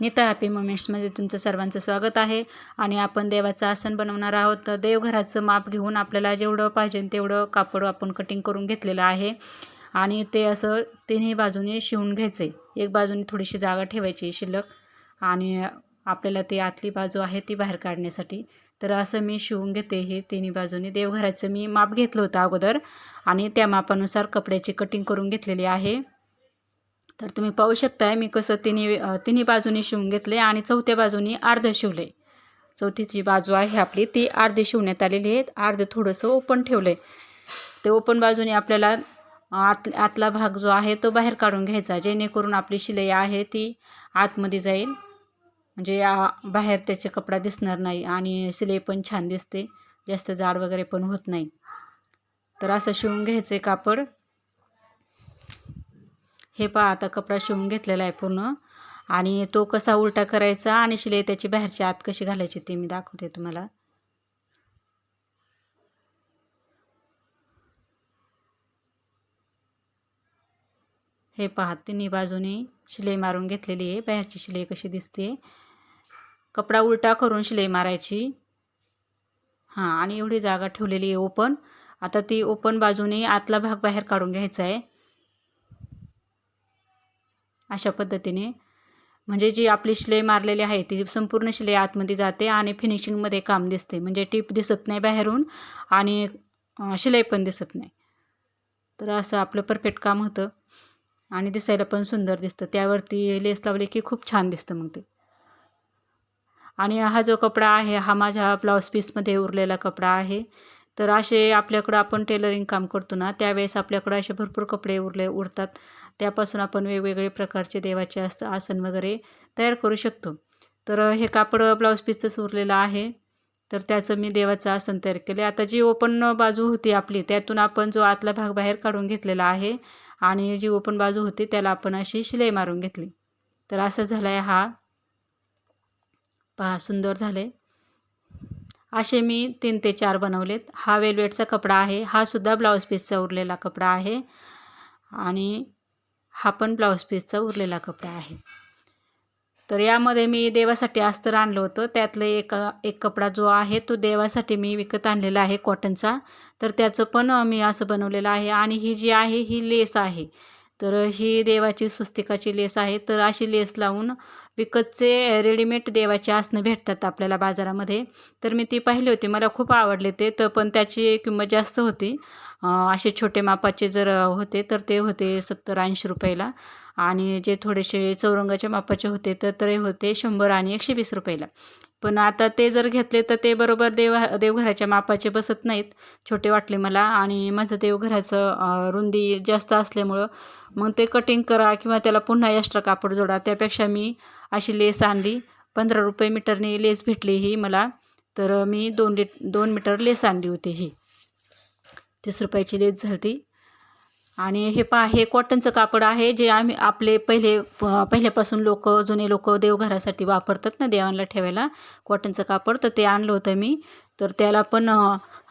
Nita happy मुमेंट्समध्ये तुमचं सर्वांचं स्वागत आहे. आणि आपण देवाचं आसन बनवणार आहोत. तर देवघराचं माप घेऊन आपल्याला जेवढं पाहिजे तेवढं कापड आपण कटिंग करून घेतलेलं आहे. आणि ते असं तिन्ही बाजूने शिवून घ्यायचं. आहे एक बाजूने थोडीशी जागा ठेवायची शिल्लक. आणि आपल्याला ती आतली बाजू आहे ती बाहेर काढण्यासाठी. तर असं मी शिवून घेते. हे तिन्ही बाजूने देवघराचं मी माप घेतलं होतं अगोदर. आणि त्या मापानुसार कपड्याची कटिंग करून घेतलेली आहे. तर तुम्ही पाहू शकताय मी कसं तिन्ही तिन्ही बाजूनी शिवून घेतले आणि चौथ्या बाजूनी अर्ध शिवले. चौथी जी बाजू आहे आपली ती अर्धी शिवण्यात आलेली आहे. अर्ध थोडंसं ओपन ठेवलं आहे ते ओपन बाजूने आपल्याला आत आतला भाग जो आहे तो बाहेर काढून घ्यायचा जेणेकरून आपली शिलाई आहे ती आतमध्ये जाईल. म्हणजे बाहेर त्याचे कपडा दिसणार नाही आणि शिलाई पण छान दिसते. जास्त जाड वगैरे पण होत नाही. तर असं शिवून घ्यायचं आहे कापड. हे पहा आता कपडा शिवून घेतलेला आहे पूर्ण. आणि तो कसा उलटा करायचा आणि शिलाई त्याची बाहेरची आत कशी घालायची ते मी दाखवते तुम्हाला. हे पहा तिन्ही बाजूने शिलाई मारून घेतलेली आहे. बाहेरची शिलाई कशी दिसते. कपडा उलटा करून शिलाई मारायची. हां आणि एवढी जागा ठेवलेली आहे ओपन. आता ती ओपन बाजूने आतला भाग बाहेर काढून घ्यायचा आहे. अशा पद्धतीने. म्हणजे जी आपली शिलाई मारलेली आहे ती संपूर्ण शिलाई आतमध्ये जाते आणि फिनिशिंगमध्ये काम दिसते. म्हणजे टीप दिसत नाही बाहेरून आणि शिलाई पण दिसत नाही. तर असं आपलं परफेक्ट काम होतं आणि दिसायला पण सुंदर दिसतं. त्यावरती लेस लावली की खूप छान दिसतं मग ते. आणि हा जो कपडा आहे हा माझ्या ब्लाऊज पीसमध्ये उरलेला कपडा आहे. तर असे आपल्याकडं आपण टेलरिंग काम करतो ना त्यावेळेस आपल्याकडं असे भरपूर कपडे उरले उरतात. त्यापासून आपण वेगवेगळे प्रकारचे देवाचे आस आसन वगैरे तयार करू शकतो. तर हे कापड ब्लाऊज पीसचंच उरलेलं आहे. तर त्याचं मी देवाचं आसन तयार केले आता जी ओपन बाजू होती आपली त्यातून आपण जो आतला भाग बाहेर काढून घेतलेला आहे आणि जी ओपन बाजू होती त्याला आपण अशी शिलाई मारून घेतली. तर असं झालं आहे हा. पहा सुंदर झाले असे मी तीन ते चार बनवलेत. हा वेलवेटचा कपडा आहे. हा सुद्धा ब्लाऊज पीसचा उरलेला कपडा आहे. आणि हा पण ब्लाऊज पीसचा उरलेला कपडा आहे. तर यामध्ये मी देवासाठी अस्तर आणलं होतं. त्यातलं एक एक कपडा जो आहे तो देवासाठी मी विकत आणलेला आहे कॉटनचा तर त्याचं पण मी असं बनवलेलं आहे. आणि ही जी आहे ही लेस आहे. तर ही देवाची स्वस्तिकाची लेस आहे. तर अशी लेस लावून विकतचे रेडीमेड देवाचे आसनं भेटतात आपल्याला बाजारामध्ये. तर मी ती पाहिली होती. मला खूप आवडले ते. तर पण त्याची किंमत जास्त होती. असे छोटे मापाचे जर होते तर ते होते सत्तर ऐंशी रुपयाला. आणि जे थोडेसे चौरंगाच्या मापाचे होते तर ते होते शंभर आणि एकशे वीस रुपयाला. पण आता ते जर घेतले तर ते बरोबर देव देवघराच्या मापाचे बसत नाहीत. छोटे वाटले मला. आणि माझं देवघराचं रुंदी जास्त असल्यामुळं मग ते कटिंग करा किंवा त्याला पुन्हा एक्स्ट्रा कापड जोडा. त्यापेक्षा मी अशी लेस आणली. पंधरा रुपये मीटरने लेस भेटली ही मला. तर मी दोन लिट दोन मीटर लेस आणली होती ही. तीस रुपयाची लेस झाली आणि हे पा हे कॉटनचं कापड आहे जे आम्ही आपले पहिले पहिल्यापासून लोक जुने लोक देवघरासाठी वापरतात ना देवांना ठेवायला. कॉटनचं कापड तर ते आणलं होतं मी. तर त्याला पण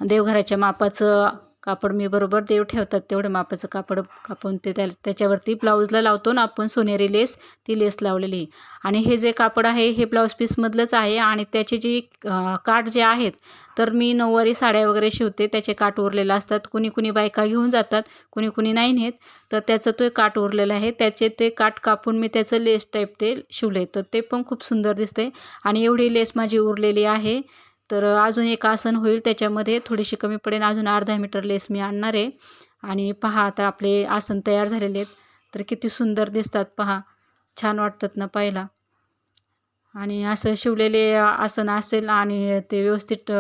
देवघराच्या मापाचं कापड मी बरोबर देव ठेवतात तेवढं मापाचं कापड कापून ते त्या त्याच्यावरती ब्लाऊजला लावतो ना आपण सोनेरी लेस ती लेस लावलेली. आणि हे जे कापड आहे हे ब्लाऊज पीसमधलंच आहे आणि त्याची जी काठ जे आहेत तर मी नऊवारी साड्या वगैरे शिवते त्याचे काठ उरलेले असतात. कुणी कुणी बायका घेऊन जातात कुणी कुणी नाही नेत तर त्याचं तो काठ उरलेला आहे. त्याचे ते काठ कापून मी त्याचं लेस टाईप ते शिवले तर ते पण खूप सुंदर दिसते आणि एवढी लेस माझी उरलेली आहे. तर अजून एक आसन होईल त्याच्यामध्ये थोडीशी कमी पडेल अजून अर्धा मीटर लेस मी आणणार आहे. आणि पहा आता आपले आसन तयार झालेले आहेत. तर किती सुंदर दिसतात पहा छान वाटतात ना पाहायला. आणि असं शिवलेले आसन असेल आणि ते व्यवस्थित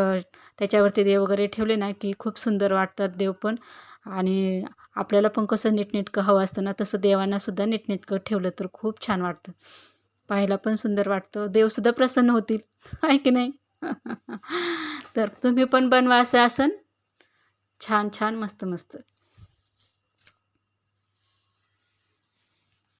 त्याच्यावरती देव वगैरे ठेवले ना की खूप सुंदर वाटतात देव पण. आणि आपल्याला पण कसं नीटनेटकं हवं असतं ना तसं देवांनासुद्धा नीटनेटकं ठेवलं तर खूप छान वाटतं. पाहायला पण सुंदर वाटतं. देवसुद्धा प्रसन्न होतील आहे की नाही? तर तुम्ही पण बनवा असं आसन. छान छान मस्त मस्त.